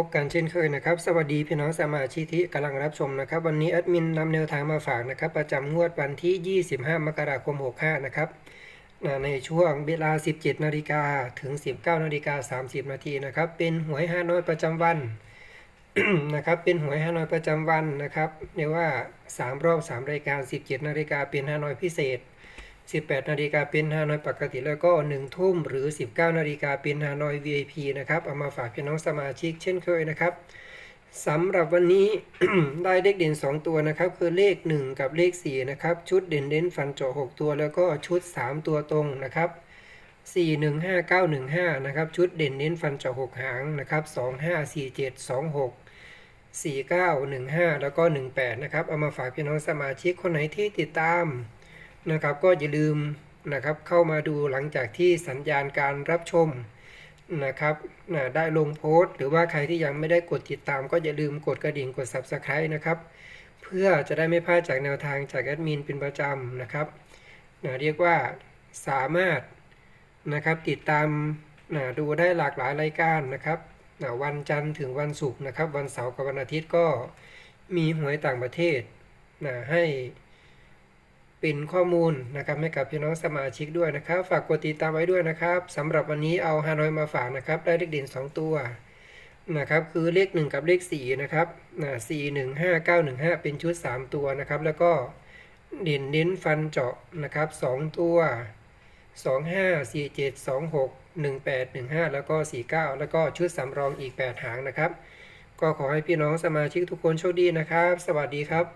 พบกันเช่นเคยนะครับ สวัสดีพี่น้องสมาชิกที่กำลังรับชมนะครับ วันนี้แอดมินนำแนวทางมาฝากนะครับ ประจำงวดวันที่ 25 มกราคม 65 นะครับในช่วงเวลา 17 นาฬิกาถึง 19 นาฬิกา 30 นาทีนะครับ เป็นหวยฮานอยประจำวันนะครับ เป็นหวยฮานอยประจำวันนะครับเรียกว่า 3 รอบ 3 รายการ 17 นาฬิกาเป็นฮานอยพิเศษ 18 นาฬิกาเป็นฮานอยปกติแล้วก็ 1 ทุ่มหรือ 19 นาฬิกาเป็นฮานอย VIP นะครับ เอามาฝากพี่น้องสมาชิกเช่นเคยนะครับสำหรับวันนี้ได้เลขเด่น 2 ตัวนะครับ คือเลข 1 กับเลข 4 นะครับ ชุดเด่นเด่นฟันเจาะ6ตัวแล้วก็ชุด 3 ตัวตรงนะครับ 4 1 5 9 1 5 นะครับ ชุดเด่นเน้นฟันเจาะ6หางนะครับ 2 5 4 7 2 6 4 9 1 5 แล้วก็ 18 นะครับ เอามาฝากพี่น้องสมาชิกคนไหนที่ติดตาม นะครับ ก็อย่าลืมนะครับเข้ามาดูหลังจากที่สัญญาณการรับชมนะครับนะได้ลงโพสต์ หรือว่าใครที่ยังไม่ได้กดติดตาม ก็อย่าลืมกดกระดิ่งกด Subscribe นะครับ เพื่อจะได้ไม่พลาดจากแนวทางจากแอดมินเป็นประจำนะครับนะเรียกว่าสามารถนะครับติดตามนะดูได้หลากหลายรายการนะครับนะวันจันทร์ถึงวันศุกร์นะครับ วันเสาร์กับวันอาทิตย์ก็มีหวยต่างประเทศนะให้ ป็นข้อมูลนะครับให้กับพี่น้องสมาชิกด้วยนะครับ ฝากกดติดตามไว้ด้วยนะครับสำหรับวันนี้เอาฮานอยมาฝากนะครับ ได้เลขเด่น 2 ตัวนะครับคือเลข 1 กับเลข4นะครับนะ4 1 5 9 1 5เป็นชุด 3 ตัวนะครับ แล้วก็เด่นเน้นฟันเจาะนะครับ2ตัว 2 5 4 7 2 6 1 8 1 5 แล้วก็ 49 แล้วก็ชุดสำรองอีก 8 หางนะครับ ก็ขอให้พี่น้องสมาชิกทุกคนโชคดีนะครับ สวัสดีครับ